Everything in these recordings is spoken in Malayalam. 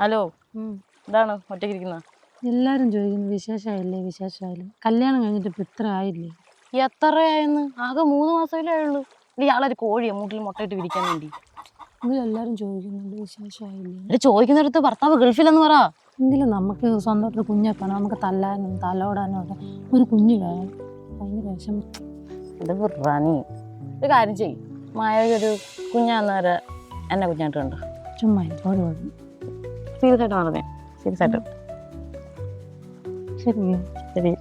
ഹലോ ഇതാണ് ഒറ്റയ്ക്കിരിക്കുന്ന? എല്ലാരും ചോദിക്കുന്നു വിശേഷമായില്ലേ? വിശേഷമായില്ലേ? കല്യാണം കഴിഞ്ഞിട്ട് ഇപ്പൊ ഇത്ര ആയില്ലേ? എത്രയായെന്ന് ആകെ മൂന്ന് മാസമല്ലേ ആയുള്ളൂ. ഇയാളൊരു കോഴിയെ മൂട്ടിൽ മുട്ടയിട്ട് വിരിക്കാൻ വേണ്ടി. എല്ലാരും ചോദിക്കുന്നുണ്ട് വിശേഷമായില്ലേ? എന്നിട്ട് ചോദിക്കുന്നിടത്ത് ഭർത്താവ് ഗൾഫിലെന്ന് പറ. എങ്കിലും നമുക്ക് സ്വന്തമായിട്ട് കുഞ്ഞൊക്കെ നമുക്ക് തല്ലാനും തലോടാനും ഒക്കെ ഒരു കുഞ്ഞ് വേണം. ഭയങ്കര വിഷമം. ഇത് റാണി. ഒരു കാര്യം ചെയ്യും. മായ ഒരു കുഞ്ഞാന്നേരെ എന്നെ കുഞ്ഞായിട്ട് കണ്ടോ? ചുമ്മാ ഒരുപാട് സീരിയസ് ആയിട്ട് പറഞ്ഞേ സീരിയസ് ആയിട്ട് ശരി ശരി.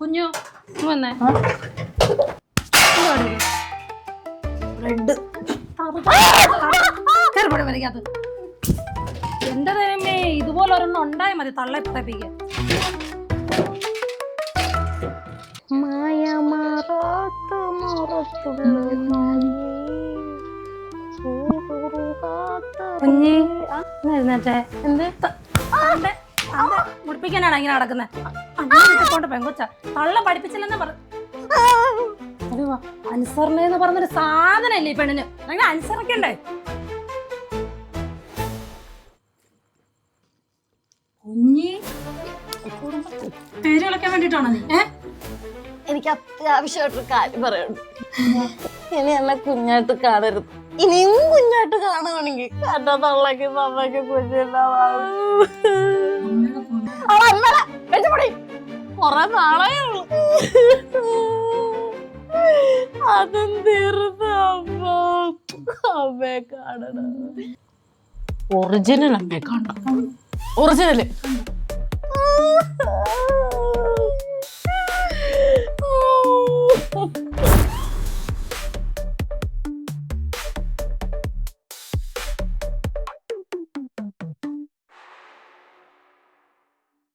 കുഞ്ഞു വന്നേ. ബ്രെഡ് എന്റെ ദൈവമേ ഇതുപോലെ ഒരെണ്ണം ഉണ്ടായി മതി തള്ളെ പറയിപ്പിക്കാൻ കുഞ്ഞി എഴുന്നേറ്റേ. എന്ത്? മുടിപ്പിക്കാനാണ് ഇങ്ങനെ നടക്കുന്നത് കൊണ്ട് പെങ്കൊച്ച. തള്ള പഠിപ്പിച്ചില്ലെന്ന് പറഞ്ഞു അനുസരണ എന്ന് പറഞ്ഞൊരു സാധനല്ലേ ഈ പെണ്ണിന്? അങ്ങനെ അനുസരിക്കണ്ടേ കുഞ്ഞി പേര് കളിക്കാൻ വേണ്ടിട്ടാണോ നീ? ഏ? എനിക്ക് അത്യാവശ്യമായിട്ടൊരു കാര്യം പറയുന്നുണ്ട് ഇനി എന്നെ കുഞ്ഞായിട്ട് കാണരുത്. ഇനിയും കുഞ്ഞായിട്ട് കാണുകയാണെങ്കിൽ എന്റെ തള്ളക്ക് തള്ളക്ക് കുഞ്ഞില്ലാതാവും. കൊറേ നാളേ ഉള്ളു. അതും തീർന്നു അമ്മ. കാണണം. ഒറിജിനൽ അമ്മയെ കാണണം. ഒറിജിനൽ